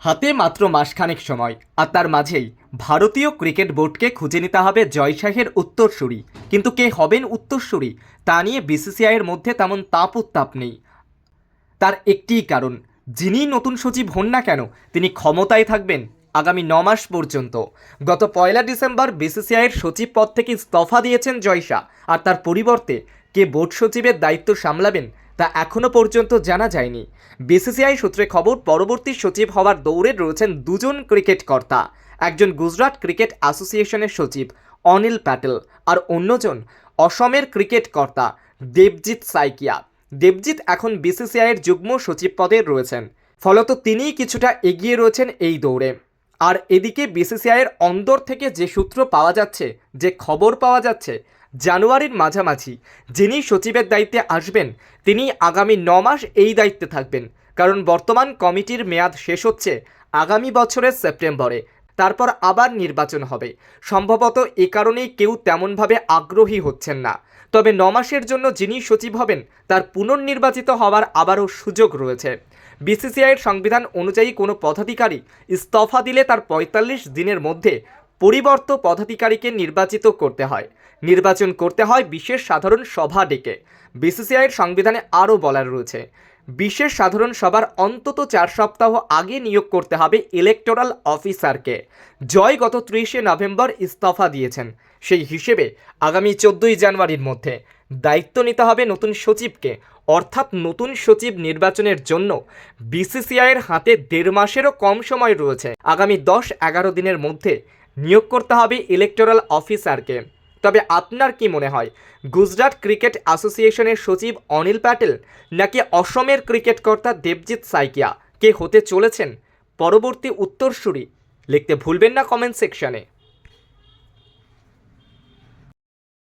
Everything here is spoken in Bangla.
হাতে মাত্র মাসখানেক সময়, আর তার মাঝেই ভারতীয় ক্রিকেট বোর্ডকে খুঁজে নিতে হবে জয়শাহের উত্তরসূরি। কিন্তু কে হবেন উত্তরসূরি, তা নিয়ে বিসিসিআইয়ের মধ্যে তেমন তাপ উত্তাপ নেই। তার একটিই কারণ যিনি নতুন সচিব হন না কেন, তিনি ক্ষমতায় থাকবেন আগামী ন মাস পর্যন্ত। গত পয়লা ডিসেম্বর বিসিসিআইয়ের সচিব পদ থেকে ইস্তফা দিয়েছেন জয়শা আর তার পরিবর্তে কে বোর্ড সচিবের দায়িত্ব সামলাবেন তা এখনও পর্যন্ত জানা যায়নি। বিসিসিআই সূত্রে খবর, পরবর্তী সচিব হওয়ার দৌড়ে রয়েছেন দুজন ক্রিকেট কর্তা। একজন গুজরাট ক্রিকেট অ্যাসোসিয়েশনের সচিব, অনিল প্যাটেল, আর অন্যজন অসমের ক্রিকেট কর্তা, দেবজিৎ সাইকিয়া। দেবজিৎ এখন বিসিসিআইয়ের যুগ্ম সচিব পদে রয়েছেন। ফলত তিনিই কিছুটা এগিয়ে রয়েছেন এই দৌড়ে। আর এদিকে বিসিসিআইয়ের অন্দর থেকে যে সূত্র পাওয়া যাচ্ছে, যে খবর পাওয়া যাচ্ছে, জানুয়ারির মাঝামাঝি, যিনি সচিবের দায়িত্বে আসবেন, তিনি আগামী ন মাস এই দায়িত্বে থাকবেন। কারণ বর্তমান কমিটির মেয়াদ শেষ হচ্ছে আগামী বছরের সেপ্টেম্বরে। তারপর আবার নির্বাচন হবে। সম্ভবত এ কারণেই কেউ তেমনভাবে আগ্রহী হচ্ছেন না। তবে ন মাসের জন্য যিনি সচিব হবেন, তার পুনর্নির্বাচিত হওয়ার আবারও সুযোগ রয়েছে। বিসিসিআইয়ের সংবিধান অনুযায়ী কোনো পদাধিকারী ইস্তফা দিলে তার পঁয়তাল্লিশ দিনের মধ্যে পরিবর্ত পদাধিকারীকে নির্বাচিত করতে হয়। নির্বাচন করতে হয় বিশেষ সাধারণ সভা ডেকে। বিসিসিআইয়ের সংবিধানে আরও বলার রয়েছে, বিশেষ সাধারণ সভার অন্তত চার সপ্তাহ আগে নিয়োগ করতে হবে ইলেকটোরাল অফিসারকে। জয় গত ত্রিশে নভেম্বর ইস্তফা দিয়েছেন। সেই হিসেবে আগামী চোদ্দোই জানুয়ারির মধ্যে দায়িত্ব নিতে হবে নতুন সচিবকে। অর্থাৎ নতুন সচিব নির্বাচনের জন্য বিসিসিআইয়ের হাতে দেড় মাসেরও কম সময় রয়েছে। আগামী দশ এগারো দিনের মধ্যে নিয়োগ করতে হবে ইলেকটোরাল অফিসারকে তবে আপনার কি মনে হয়, গুজরাট ক্রিকেট অ্যাসোসিয়েশনের সচিব অনিল প্যাটেল নাকি অসমের ক্রিকেট কর্তা দেবজিৎ সাইকিয়া কে হতে চলেছেন? পরবর্তী উত্তরসূরি লিখতে ভুলবেন না কমেন্ট সেকশনে